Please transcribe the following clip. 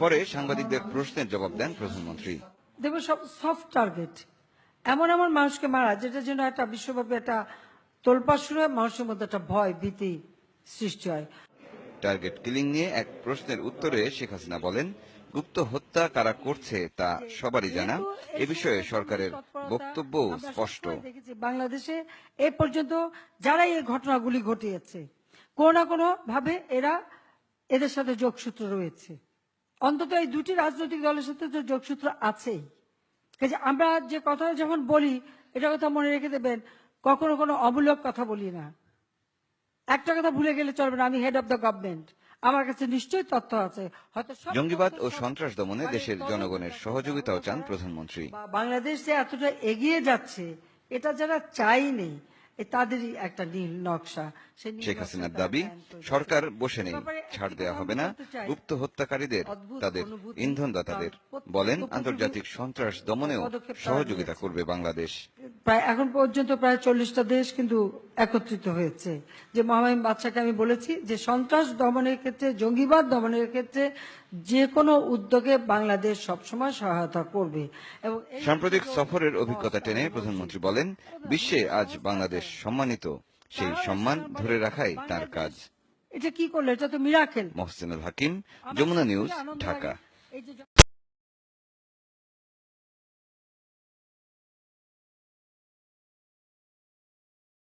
পরে সাংবাদিকদের প্রশ্নের জবাব দেন প্রধানমন্ত্রী। সব সফট টার্গেট এমন এমন মানুষকে মারা যেটার জন্য একটা বিশ্বব্যাপী একটা তোলপা শুরু হয় মানুষের মধ্যে একটা ভয় ভীতি সৃষ্টি হয়। টার্গেট কিলিং নিয়ে এক প্রশ্নের উত্তরে শেখ হাসিনা বলেন গুপ্ত হত্যা কারা করছে তা সবারই জানা। এ বিষয়ে সরকারের বক্তব্য স্পষ্ট। বাংলাদেশে এ পর্যন্ত যারা এই ঘটনাগুলি ঘটিয়েছে কোনো না কোনো ভাবে এরা এদের সাথে যোগসূত্র রয়েছে। অন্তত এই দুটি রাজনৈতিক দলের সাথে তো যোগসূত্র আছেই। কাজে আমরা যে কথা যখন বলি এটা কথা মনে রেখে দেবেন কখনো কোনো অমূলক কথা বলি না। একটা কথা ভুলে গেলে চলবে না আমি হেড অফ দ্য গভর্নমেন্ট আমার কাছে নিশ্চয়ই তথ্য আছে। হয়তো জঙ্গিবাদ ও সন্ত্রাস দমনে মানে দেশের জনগণের সহযোগিতাও চান প্রধানমন্ত্রী। বাংলাদেশ যে এতটা এগিয়ে যাচ্ছে এটা যারা চাইনি তাদেরই একটা নীল নকশা। শেখ হাসিনার দাবি সরকার বসে নেই ছাড় দেওয়া হবে না। গুপ্ত হত্যাকারীদের তাদের ইন্ধনদাতাদের বলেন আন্তর্জাতিক সন্ত্রাস দমনেও সহযোগিতা করবে বাংলাদেশ। প্রায় এখন পর্যন্ত প্রায় চল্লিশটা দেশ কিন্তু একত্রিত হয়েছে। যে মহামাইম বাচ্চাকে আমি বলেছি যে সন্ত্রাস দমনের ক্ষেত্রে জঙ্গিবাদ দমনের ক্ষেত্রে যে কোনো উদ্যোগে বাংলাদেশ সবসময় সহায়তা করবে। এবং সাম্প্রতিক সফরের অভিজ্ঞতা টেনে প্রধানমন্ত্রী বলেন বিশ্বে আজ বাংলাদেশ সম্মানিত। সেই সম্মান ধরে রাখাই তার কাজ। এটা কি করল? এটা তো মিরাকেল। মহসিনুল হাকিম যমুনা নিউজ ঢাকা।